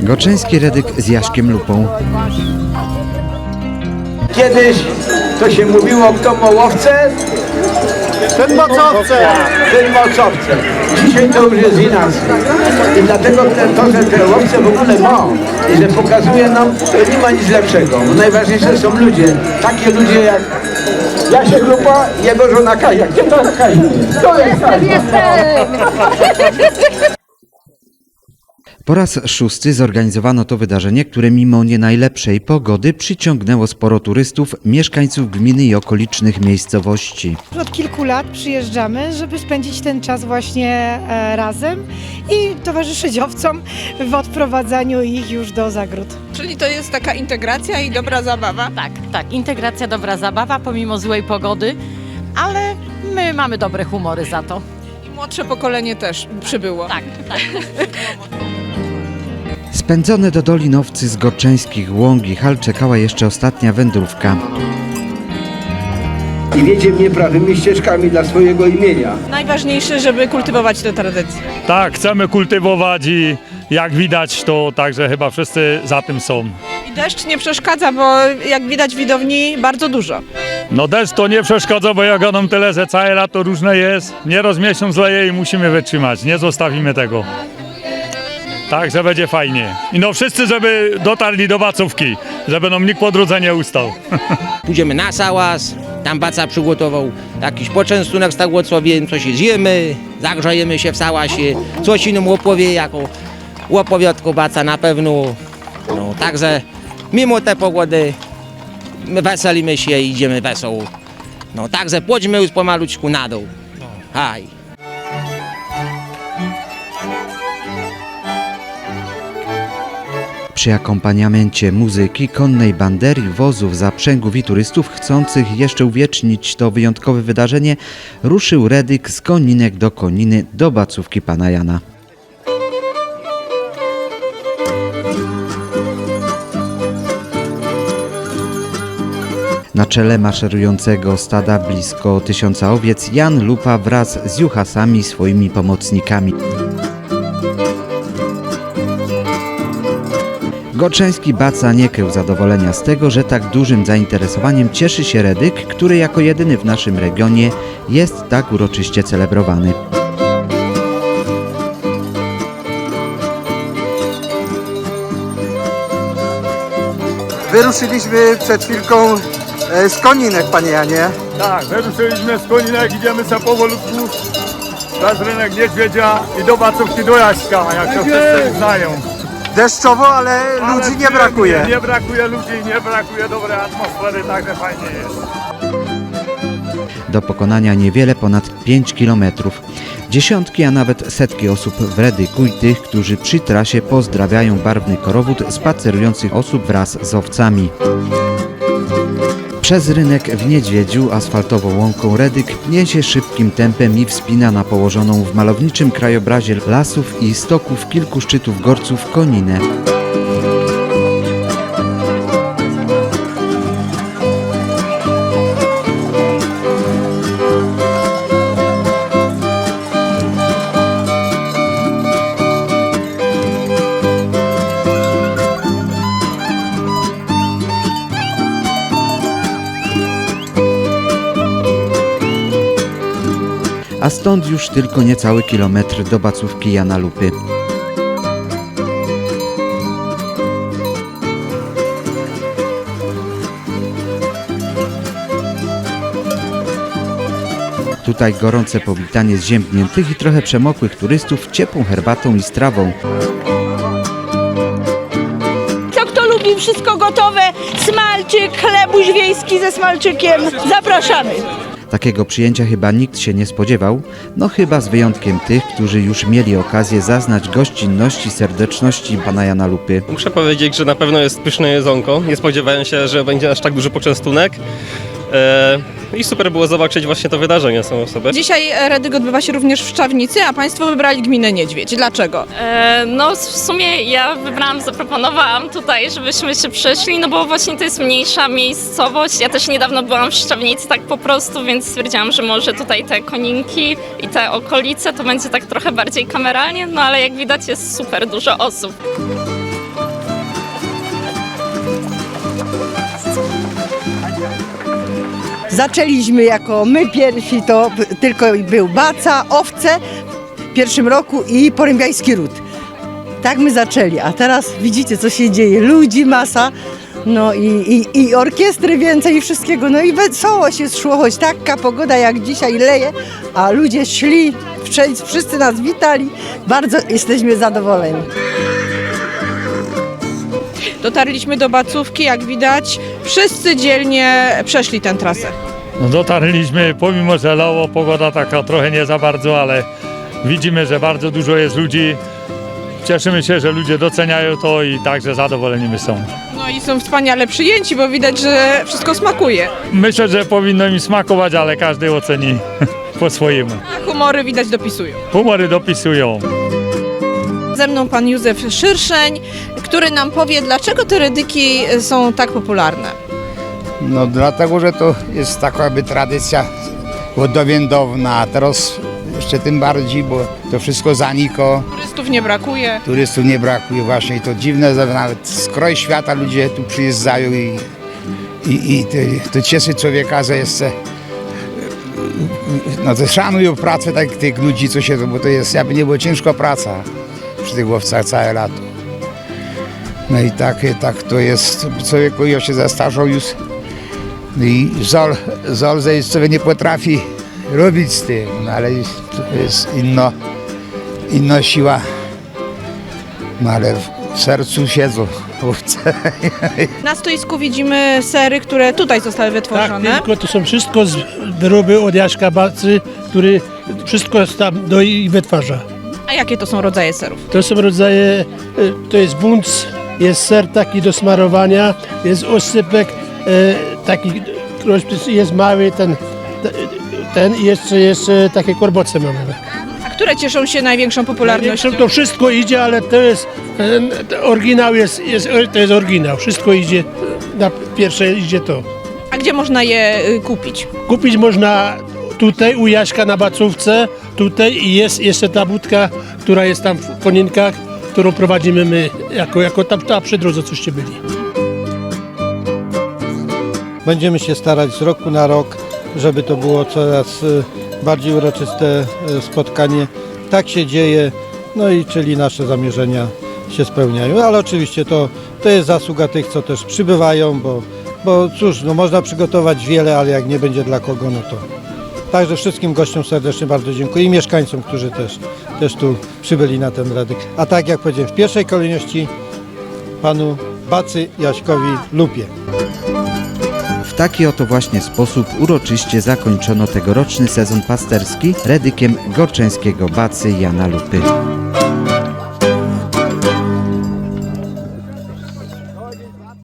Goczyński Redyk z Jaśkiem Lupą. Kiedyś to się mówiło, kto ma łowcę, Ten mocowce! ten ma cowcę. Dzisiaj to już jest inaczej. I dlatego ten, to, że te łowce w ogóle ma i że pokazuje nam, to nie ma nic lepszego. Najważniejsze są ludzie. Takie ludzie jak Jasiek Lupa jego żona Kazia. Gdzie to Kazia? To jest Kazia. Po raz szósty zorganizowano to wydarzenie, które mimo nie najlepszej pogody przyciągnęło sporo turystów, mieszkańców gminy i okolicznych miejscowości. Od kilku lat przyjeżdżamy, żeby spędzić ten czas właśnie e, razem i towarzyszyć owcom w odprowadzaniu ich już do zagród. Czyli to jest taka integracja i dobra zabawa. Tak, tak. Integracja, dobra zabawa pomimo złej pogody, ale my mamy dobre humory za to. I młodsze pokolenie też przybyło. Tak, tak. Spędzone do Dolinowcy z Gorczeńskich Łąk i Hal czekała jeszcze ostatnia wędrówka. I wiecie mnie prawymi ścieżkami dla swojego imienia. Najważniejsze, żeby kultywować te tradycje. Tak, chcemy kultywować i jak widać, to także chyba wszyscy za tym są. I deszcz nie przeszkadza, bo jak widać widowni bardzo dużo. No deszcz to nie przeszkadza, bo jak nam tyle, że całe lato różne jest. Nieraz miesiąc leje i musimy wytrzymać. Nie zostawimy tego. Także będzie fajnie. I no wszyscy, żeby dotarli do Bacówki, żeby nam nikt po drodze nie ustał. Pójdziemy na sałas, tam baca przygotował jakiś poczęstunek z Tagłocławiem, coś zjemy, zagrzejemy się w sałasie, coś innym opowie jako łopowiotko baca na pewno. No, także mimo tej pogody my weselimy się i idziemy wesoło. No także pójdźmy już pomalutku na dół. Haj. Przy akompaniamencie muzyki, konnej bandery, wozów, zaprzęgów i turystów chcących jeszcze uwiecznić to wyjątkowe wydarzenie, ruszył Redyk z Koninek do Koniny do Bacówki Pana Jana. Na czele maszerującego stada blisko tysiąca owiec Jan Lupa wraz z juchasami swoimi pomocnikami. Gorczeński Baca nie krył zadowolenia z tego, że tak dużym zainteresowaniem cieszy się Redyk, który jako jedyny w naszym regionie jest tak uroczyście celebrowany. Wyruszyliśmy przed chwilką e, z Koninek, panie Janie. Tak, wyruszyliśmy z Koninek, idziemy sobie powolutku przez rynek Niedźwiedzia i do Bacówki do Jaśka, jak to wszyscy znają. Deszczowo, ale ludzi nie brakuje. Nie brakuje ludzi, nie brakuje dobrej atmosfery, także fajnie jest. Do pokonania niewiele ponad 5 kilometrów. Dziesiątki, a nawet setki osób w Redyku i tych, którzy przy trasie pozdrawiają barwny korowód spacerujących osób wraz z owcami. Przez rynek w Niedźwiedziu asfaltową łąką Redyk pnie się szybkim tempem i wspina na położoną w malowniczym krajobrazie lasów i stoków kilku szczytów gorców koninę. A stąd już tylko niecały kilometr do Bacówki Jana Lupy. Tutaj gorące powitanie zziębniętych i trochę przemokłych turystów ciepłą herbatą i strawą. Co kto lubi wszystko gotowe, smalczyk, chlebuś wiejski ze smalczykiem, zapraszamy. Takiego przyjęcia chyba nikt się nie spodziewał, no chyba z wyjątkiem tych, którzy już mieli okazję zaznać gościnności, serdeczności pana Jana Lupy. Muszę powiedzieć, że na pewno jest pyszne jedzonko. Nie spodziewałem się, że będzie aż tak duży poczęstunek. E, i super było zobaczyć właśnie to wydarzenie samo w sobie. Dzisiaj e, Redyk odbywa się również w Szczawnicy, a Państwo wybrali gminę Niedźwiedź. Dlaczego? E, No w sumie ja wybrałam, zaproponowałam tutaj, żebyśmy się przeszli, no bo właśnie to jest mniejsza miejscowość. Ja też niedawno byłam w Szczawnicy tak po prostu, więc stwierdziłam, że może tutaj te koninki i te okolice to będzie tak trochę bardziej kameralnie, no ale jak widać jest super dużo osób. Zaczęliśmy jako my pierwsi, to tylko był Baca, Owce w pierwszym roku i Porębiański Ród. Tak my zaczęli, a teraz widzicie co się dzieje, ludzi masa, no i, i, i orkiestry więcej i wszystkiego, no i wesoło się szło, choć taka pogoda jak dzisiaj leje, a ludzie szli, wszyscy nas witali, bardzo jesteśmy zadowoleni. Dotarliśmy do Bacówki, jak widać, wszyscy dzielnie przeszli tę trasę. No dotarliśmy, pomimo że lało, pogoda taka trochę nie za bardzo, ale widzimy, że bardzo dużo jest ludzi. Cieszymy się, że ludzie doceniają to i także zadowoleni my są. No i są wspaniale przyjęci, bo widać, że wszystko smakuje. Myślę, że powinno im smakować, ale każdy oceni po swojemu. A humory widać dopisują. Humory dopisują. Ze mną pan Józef Szyrszeń, który nam powie, dlaczego te redyki są tak popularne. No dlatego, że to jest taka jakby tradycja od dawien dawna, a teraz jeszcze tym bardziej, bo to wszystko zaniko, Turystów nie brakuje. turystów nie brakuje właśnie i to dziwne, że nawet z kraju świata ludzie tu przyjeżdżają i, i, i to, to cieszy człowieka, że jeszcze no to szanują pracę tak, tych ludzi, co się, bo to jest, jakby nie było ciężka praca przy tych łowcach całe lato. No i tak, tak to jest, człowieku ja się zastarzał już i żal, żal, że sobie nie potrafi robić z tym, no ale to jest inna, inna siła, no ale w sercu siedzą łowce. Na stoisku widzimy sery, które tutaj zostały wytworzone. Tak, tylko to są wszystko z wyroby od Jaśka Bacy, który wszystko tam doi i wytwarza. A jakie to są rodzaje serów? To są rodzaje, y, to jest bunc, jest ser taki do smarowania, jest osypek y, taki, który jest mały, ten, ten i jeszcze, jeszcze takie korboce mamy. A które cieszą się największą popularnością? To wszystko idzie, ale to jest, oryginał jest, jest, to jest oryginał, wszystko idzie, na pierwsze idzie to. A gdzie można je y, kupić? Kupić można tutaj u Jaśka na Bacówce, tutaj i jest jeszcze ta budka, która jest tam w Koninkach, którą prowadzimy my, jako, jako tam ta przy drodze coście byli. Będziemy się starać z roku na rok, żeby to było coraz y, bardziej uroczyste y, spotkanie. Tak się dzieje, no i czyli nasze zamierzenia się spełniają, ale oczywiście to, to jest zasługa tych, co też przybywają, bo, bo cóż, no można przygotować wiele, ale jak nie będzie dla kogo, no to... Także wszystkim gościom serdecznie bardzo dziękuję i mieszkańcom, którzy też, też tu przybyli na ten radyk. A tak jak powiedziałem, w pierwszej kolejności panu Bacy Jaśkowi Lupie. Taki oto właśnie sposób uroczyście zakończono tegoroczny sezon pasterski redykiem gorczeńskiego bacy Jana Lupy.